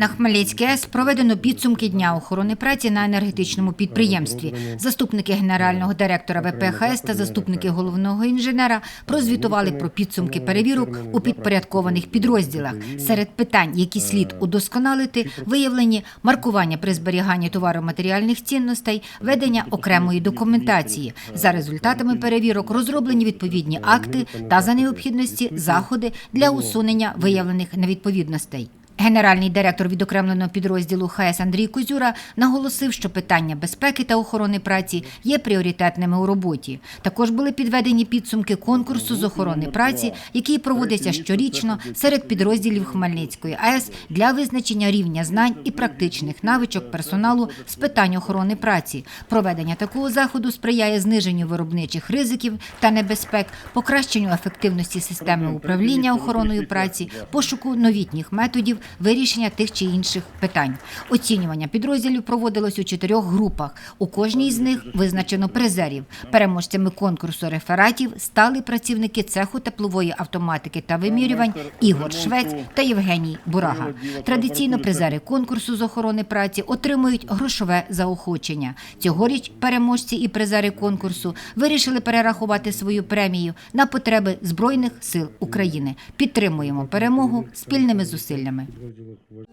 На Хмельницькій АЕС проведено підсумки дня охорони праці на енергетичному підприємстві. Заступники генерального директора ВПХС та заступники головного інженера прозвітували про підсумки перевірок у підпорядкованих підрозділах. Серед питань, які слід удосконалити, виявлені маркування при зберіганні товаро-матеріальних цінностей, ведення окремої документації. За результатами перевірок розроблені відповідні акти та за необхідності заходи для усунення виявлених невідповідностей. Генеральний директор відокремленого підрозділу ХС Андрій Козюра наголосив, що питання безпеки та охорони праці є пріоритетними у роботі. Також були підведені підсумки конкурсу з охорони праці, який проводиться щорічно серед підрозділів Хмельницької АЕС для визначення рівня знань і практичних навичок персоналу з питань охорони праці. Проведення такого заходу сприяє зниженню виробничих ризиків та небезпек, покращенню ефективності системи управління охороною праці, пошуку новітніх методів вирішення тих чи інших питань. Оцінювання підрозділів проводилось у чотирьох групах. У кожній з них визначено призерів. Переможцями конкурсу рефератів стали працівники цеху теплової автоматики та вимірювань Ігор Швець та Євгеній Бурага. Традиційно призери конкурсу з охорони праці отримують грошове заохочення. Цьогоріч переможці і призери конкурсу вирішили перерахувати свою премію на потреби Збройних сил України. Підтримуємо перемогу спільними зусиллями. Підрозділах.